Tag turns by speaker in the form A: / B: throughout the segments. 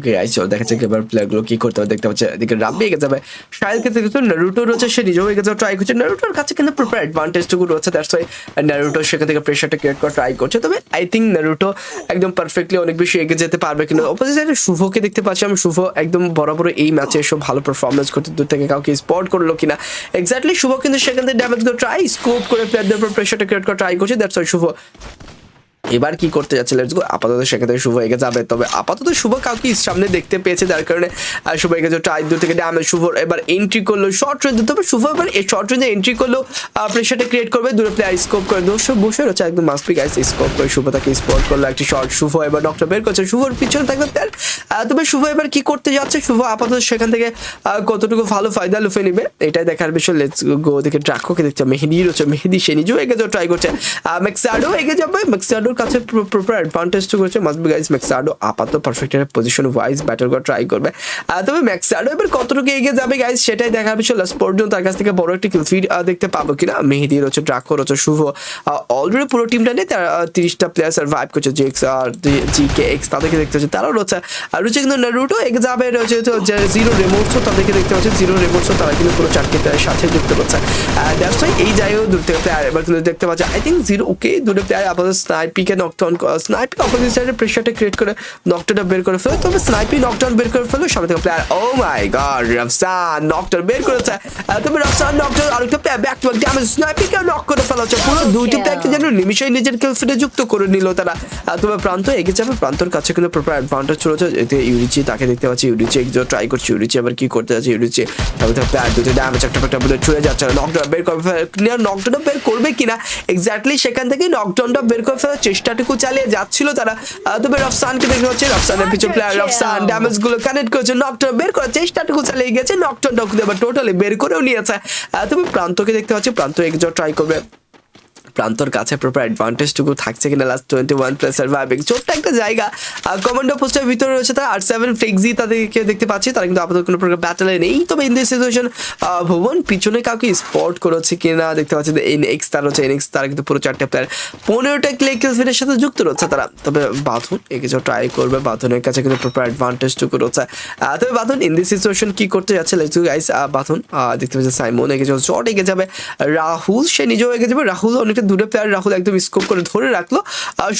A: Okay I চল, দেখা যাক এবার প্লেয়ারগুলো কি করতে হবে দেখতে পাচ্ছে এদিকে রাব্বি এগিয়ে যাবে শাহেলকে থেকে তো নারুটো রয়েছে সে নিজেও এগিয়ে যাওয়া ট্রাই করছে। নারুটোর কাছে কিন্তু প্রপার অ্যাডভান্টেজটুকু রয়েছে দ্যাটস ওয়াই নারুটো সেখান থেকে প্রেশারটা ক্রিয়েট করা ট্রাই করছে। তবে আই থিঙ্ক নারুটো একদম পারফেক্টলি অনেক বেশি এগিয়ে যেতে পারবে কিন্তু অপোজিট সাইডে শুভকে দেখতে পাচ্ছি আমি, শুভ একদম বরাবর এই ম্যাচে এসব ভালো পারফরমেন্স করতে, দূর থেকে কাউকে স্পট করল কিনা। এক্স্যাক্টলি শুভ কিন্তু সেখান থেকে ড্যামেজ করে ট্রাই স্কোপ করে প্লেয়ারদের উপর প্রেশারটা ক্রিয়েট করা ট্রাই করছে দ্যাটস ওয়াই শুভ এবার কি করতে যাচ্ছে? লেটস গো আপাতত সেখান শুভ এগিয়ে যাবে। তবে আপাতত শুভ কাউকে সামনে দেখতে পেয়েছে, যার কারণে শুভ এগিয়ে যাচ্ছে। টাইট দূর থেকে ড্যামেজ শুভ এবার এন্ট্রি করল শর্ট রেঞ্জ তবে শুভ এবার এই শর্ট রেঞ্জে এন্ট্রি করল প্রেশারটা ক্রিয়েট করবে। দূরে প্লেয়ার স্কোপ করে দোষ। বসে রয়েছে। একদম মাস্টপি গাইস স্কোপ করে শুভ তাকে স্পট করল। একটি শর্ট শুভ এবার ডক্টর বের করছে। শুভর পিছনে থাকবে প্লেয়ার তবে শুভ এবার কি করতে যাচ্ছে? শুভ আপাতত সেখান থেকে কতটুকু ভালো ফায়দা লুফে নিবে? এটাই দেখার বিষয়। লেটস গো দেখে ড্রাকোকে দেখছে। মেহেদি রয়েছে। মেহেদি, সে নিজেও এগিয়ে যাওয়া ট্রাই করছে। ম্যাক্সাডো এগিয়ে যাবে। ম্যাক্সাডোর কাছে প্রপার অ্যাডভান্টেজ তো করেছে মাস্ট বি গাইস ম্যাক্সাডো আপাতত পারফেক্ট পজিশন ওয়াইজ ব্যাটল করা ট্রাই করবে। তবে ম্যাক্সাডো এবার কতটুকু এগিয়ে যাবে গাইস সেটাই দেখার বিষয় লাস্ট পর্যন্ত তার কাছ থেকে বড় একটি কিল ফিড দেখতে পাবো কিনা। মেহেদি রয়েছে ড্রাকো রয়েছে, শুভ অলরেডি পুরো টিমটা নিয়ে তারা তিরিশটা প্লেয়ার সার্ভাইভ করছে জি এক্স আর জি কে এক্স তাদেরকে দেখতে পাচ্ছে, তারাও রয়েছে। আর রয়েছে কিন্তু নারুটো এগিয়ে যাবে, রয়েছে তো জিরো রেমোটসও তাদেরকে দেখতে পাচ্ছে জিরো রেমোটসও তারা কিন্তু পুরো চারটি প্লেয়ারের সাথে যুক্ত রয়েছে। দ্যাটস ওয়াই এই জায়গায় থেকে প্লেয়ার এবার কিন্তু দেখতে পাচ্ছে আই থিঙ্ক জিরো ওকে দূরে প্লেয়ার আপাতত স্নাইপিকে নকটাউন স্নাইপি অপোজিট সাইডে প্রেশারটা ক্রিয়েট করে নকটাউনটা বের করে ফেলে। তবে স্নাইপি নকটাউন বের করে ফেলো সামনে থেকে player oh my god Rafsan knockdown বের করেছে। তবে রফসান নকটাউন আরেকটা player back to back damage স্নাইপিকে knock করে ফেলা হচ্ছে পুরো দুইটি প্লেয়ারকে যেন নিমিশেই নিজের কিল ফিটে যুক্ত করে নিল তারা। তবে প্রান্ত এগিয়ে যাবে, প্রান্তর কাছে কিন্তু প্রপার অ্যাডভান্টেজ চলেছে। এতে ইউরিচি তাকে দেখতে পাচ্ছি ইউরিচি একজন ট্রাই করছে ইউরিচি আবার কি করতে যাচ্ছে ইউরিচি তবে তো প্লেয়ার দুটো ড্যামেজ একটা একটা বুলেট ছুড়ে যাচ্ছে। নকডাউন বের করে নকডাউনটা বের করবে কিনা? এক্স্যাক্টলি সেখান থেকে নকডাউনটা বের করে ফেলার চেষ্টাটুকু চালিয়ে যাচ্ছিল তারা। আহ, তবে রফসানকে দেখতে হচ্ছে রফসানের পিছু প্লেয়ার রফসান ড্যামেজগুলো কানেক্ট করেছে নকটন বের করার চেষ্টাটুকু চালিয়ে গেছে নকডাউনটা আবার টোটালি বের করেও নিয়েছে। তবে প্রান্তকে দেখতে পাচ্ছি প্রান্ত একজন ট্রাই করবে। প্রান্তর কাছে প্রপার অ্যাডভান্টেজটুকু থাকছে কিনা last twenty one plus surviving ছোট্ট একটা জায়গা। কমান্ডো পোস্টের ভিতরে রয়েছে তার। আর সেভেন ফ্লেক্সি তাদেরকে দেখতে পাচ্ছি। তারা কিন্তু আপাতত কোনো প্রকার ব্যাটেলে নেই। তবে ইন দিস সিচুয়েশন ভুবন পিছনে কাউকে স্পট করেছে কিনা দেখতে পাচ্ছি এন এক্স তার হচ্ছে এন এক্স তারা কিন্তু পুরো চারটে প্লেয়ার পনেরোটা ক্লে কিলসের সাথে যুক্ত রয়েছে তারা। তবে বাথুন এ কিছু ট্রাই করবে। বাথুনের কাছে কিন্তু প্রপার অ্যাডভান্টেজটুকু রয়েছে। তবে বাথুন ইন দিস সিচুয়েশন কি করতে যাচ্ছে? লেটস বাথুন দেখতে পাচ্ছি সাইমন এগে যাবে শর্ট এগে যাবে। রাহুল, সে নিজেও এগে যাবে। রাহুল অনেকটা দূরে প্লেয়ার রাহুল একদম স্কোপ করে ধরে রাখল।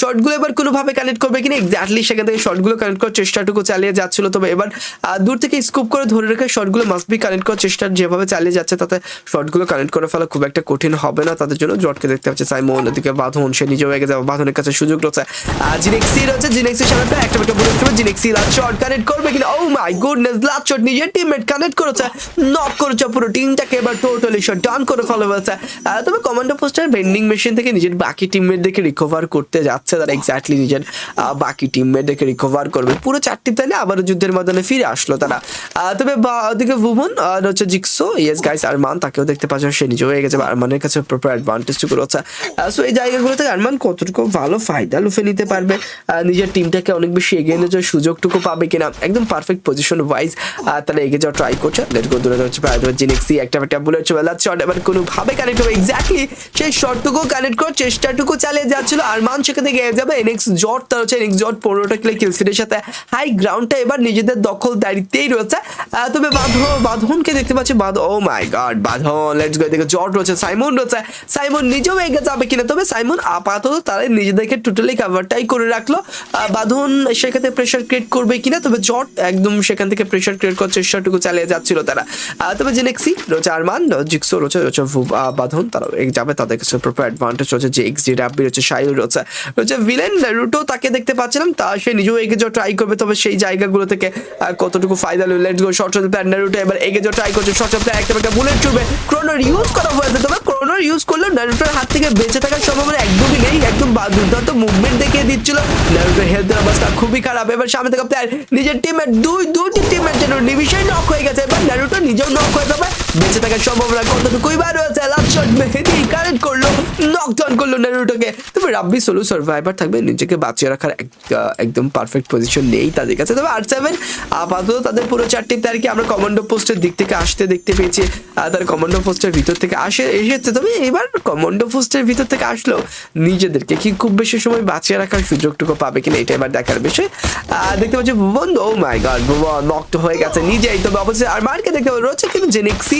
A: শর্টগুলো এবার কোনোভাবে কানেক্ট করবে কিনা এক্স্যাক্টলি সেখান থেকে শর্টগুলো কানেক্ট করার চেষ্টাটুকু চালিয়ে যাচ্ছিল। তবে এবার দূর থেকে স্কোপ করে ধরে রেখে শর্টগুলো বি কানেক্ট করার চেষ্টা যেভাবে চালিয়ে যাচ্ছে, তাতে শর্টগুলো কানেক্ট করে ফেলা খুব একটা কঠিন হবে না তাদের জন্য। জটকে দেখতে পাচ্ছে সাইমন ওদিকে বাঁধন, সে নিজেও এগে যাবে। বাঁধনের কাছে সুযোগ রয়েছে। জিনেক্সি রয়েছে জিনেক্সি সামনে একটা একটা বুলেট করবে জিনেক্সি লাস্ট শট কানেক্ট করবে কিনা oh my goodness last shot নিজের টিমমেট কানেক্ট করেছে। নক করেছে পুরো টিমটাকে এবার টোটালি শট ডাউন করে ফেলা হয়েছে। তবে কমান্ডো পোস্টার ভেন্ডিং মেশিন থেকে নিজের বাকি টিমমেটদেরকে রিকভার করতে যাচ্ছে তারা এক্স্যাক্টলি নিজের বাকি টিমমেটদেরকে রিকভার করবে। পুরো চারটি প্লেনে আবার যুদ্ধের ময়দানে ফিরে আসলো তারা। তবে ওদিকে ভুবন আর হচ্ছে জিক্সো ইয়েস গাইস আরমান, তাকেও দেখতে পাচ্ছ, সে নিজেও হয়ে গেছে আরমানের কাছে প্রপার অ্যাডভান্টেজটুকু রয়েছে। সো এই জায়গাগুলো থেকে আরমান কতটুকু ভালো ফায়দা লুফে নিতে পারবে? নিজের টিমটাকে অনেক বেশি এগিয়ে নিয়ে যাওয়ার সুযোগটুকু পাবে কিনা? একদম পারফেক্ট পজিশন ওয়াইজ তারা এগিয়ে যাওয়ার ট্রাই করছে। লেট গো দূরে হচ্ছে জিনেক্সি একটা একটা বুলেট চলে যাচ্ছে, এবার কোনোভাবে কানেক্ট হবে এক্স্যাক্টলি সেই শটটুকু কানেক্ট করার চেষ্টাটুকু চালিয়ে যাচ্ছিল। আরমান সেখান থেকে এগিয়ে যাবে। এনএক্স জট তার হচ্ছে এনএক্স জট পনেরোটা কিলো কিলফিটের সাথে হাই গ্রাউন্ডটা এবার নিজেদের দখল দাঁড়িতেই রয়েছে। তবে বাঁধন বাঁধনকে দেখতে পাচ্ছি বাঁধ ও মাই গড বাঁধন লেটস গো এদিকে জট রয়েছে সাইমন রয়েছে। সাইমন নিজেও এগিয়ে যাবে কিনা, তবে সাইমন আপাতত তারা নিজেদেরকে টোটালি কাভারটাই করে রাখল। বাঁধন সেক্ষেত্রে প্রেশার ক্রিয়েট করবে কিনা, তবে জট একদম সেখান থেকে প্রেশার ক্রিয়েট করার চেষ্টাটুকু চালিয়ে যাচ্ছিল তারা। তবে জেনেক্সি রয়েছে আরমান জিক্সো রয়েছে রয়েছে বাঁধন তারা যাবে, তাদের কাছে প্রপার অ্যাডভান্টেজ রয়েছে, যে এক্স জি রাব্বি রয়েছে সাইল রয়েছে। রয়েছে ভিলেন রুটো তাকে দেখতে পাচ্ছিলাম, তা সে নিজেও এগিয়ে যাওয়া ট্রাই করবে, তবে সেই জায়গাগুলো থেকে কতটুকু ফায়দা Luis let's go short plan Naruto এবার এগিয়ে যাওয়া ট্রাই করছে শর্ট প্ল্যান একটা একটা বুলেট চুবে ক্রোনোর ইউজ করা হয়েছে, তবে ক্রোনোর ইউজ করলে নারুটোর হাত থেকে বেঁচে থাকার সম্ভাবনা একদমই নেই, একদম দুর্দান্ত মুভমেন্ট দেখিয়ে দিচ্ছিল। নারুটোর হেলথের অবস্থা খুবই খারাপ। এবার সামনে থেকে প্লেয়ার নিজের টিমের দুই দুটি টিমের যেন নিমিশেই নক হয়ে গেছে। এবার নারুটো নিজেও নক হয়ে যাবে, বেঁচে থাকার সম্ভাবনা কতটুকুই বার রয়েছে লাস্ট শট মেহেদি কানেক্ট করল নক নকডাউন করল নারুটোকে। তবে রাব্বি সোলো সার্ভাইভার থাকবে, নিজেকে বাঁচিয়ে রাখার একদম পারফেক্ট পজিশন নেই তাদের কাছে। তবে আর সেভেন আপাতত তাদের পুরো চারটি প্লেয়ারকে আমরা কমান্ডো পোস্টের দিক থেকে আসতে দেখতে পেয়েছি তার কমান্ডো পোস্টের ভিতর থেকে আসে, এসেছে। তবে এবার কমান্ডো পোস্টের ভিতর থেকে আসলো নিজেদেরকে কি খুব বেশি সময় বাঁচিয়ে রাখার সুযোগটুকু পাবে কিনা এটা এবার দেখার বিষয়। দেখতে পাচ্ছি ভুবন ও মাই গড ভুবন নকড হয়ে গেছে নিজেই। তবে অবশ্যই আর মার্কে দেখতে পাবো, রয়েছে কিন্তু জেনেক্সি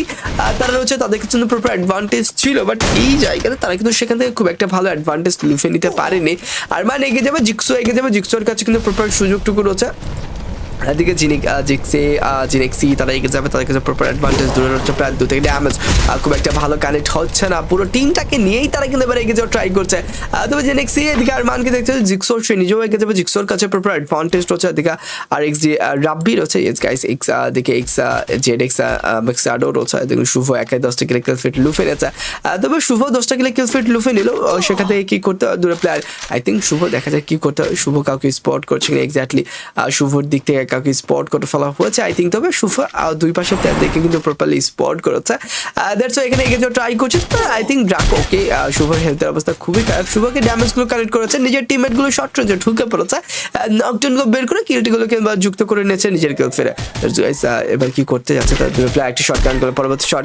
A: তারা রয়েছে, তাদের জন্য প্রপার অ্যাডভান্টেজ ছিল বাট এই জায়গাতে তারা কিন্তু সেখান থেকে খুব একটা ভালো অ্যাডভান্টেজ লুফে নিতে পারেনি। আর মানে এগিয়ে যাবে জিক্সো এগিয়ে যাবে জিক্সোর কাছে কিন্তু প্রপার সুযোগটুকু রয়েছে। এদিকে জিনিক জিক্সে জিনেক্সি তারা এগিয়ে যাবে, তাদের কাছে প্রপার অ্যাডভান্টেজ দূরে রয়েছে প্রায় দু থেকে ড্যামেজ খুব একটা ভালো কানেক্ট হচ্ছে না। পুরো টিমটাকে নিয়েই তারা কিন্তু এবার এগিয়ে যাওয়ার ট্রাই করছে। তবে জিনেক্সি এদিকে আর মানকে দেখতে জিক্সোর সে নিজেও এগিয়ে যাবে, জিক্সোর কাছে প্রপার অ্যাডভান্টেজ রয়েছে। এদিকে আর এক্স জি রাব্বি রয়েছে। এক্স গাইস এক্স দিকে এক্স জেড এক্স মেক্সাডো রয়েছে। দেখুন শুভ একাই দশটা কিলো কিল ফিট লুফে নিয়েছে। তবে শুভ দশটা কিলো কিল ফিট লুফে নিল। সেখান থেকে কি করতে দূরে প্লেয়ার আই থিঙ্ক শুভ দেখা যায় কি করতে শুভ কাউকে স্পট করছে কিনা এক্স্যাক্টলি শুভর দিক থেকে কাউকে স্পট করে ফেলা হয়েছে আই থিঙ্ক তবে সুফা দুই পাশে প্লেয়ার দেখে কিন্তু প্রপারলি স্পট করেছে। দ্যাটস এখানে যাওয়া ট্রাই করছে আই থিঙ্ক ড্রাকোকে শুভর হেলথের অবস্থা খুবই খারাপ। শুভকে ড্যামেজগুলো কালেক্ট করেছে, নিজের টিমমেটগুলো শর্ট রেঞ্জে ঢুকে পড়েছে নকটনগুলো বের করে কিলটিগুলোকে যুক্ত করে নিয়েছে, নিজের কেউ ফিরে। এবার কি করতে যাচ্ছে, তার দুই প্লেয়ার একটি শর্ট গান করে, পরবর্তী শর্ট